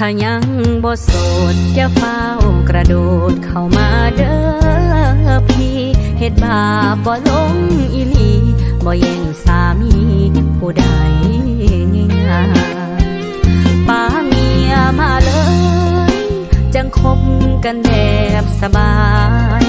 ถ้ายังบ่โสดจะเฝ้ากระโดดเข้ามาเด้อพี่เฮ็ดบาปบ่ลงอีหลีบ่แย่งสามีผู้ใดง่ายๆป้าเมียมาเลย จังคบกันแบบสบาย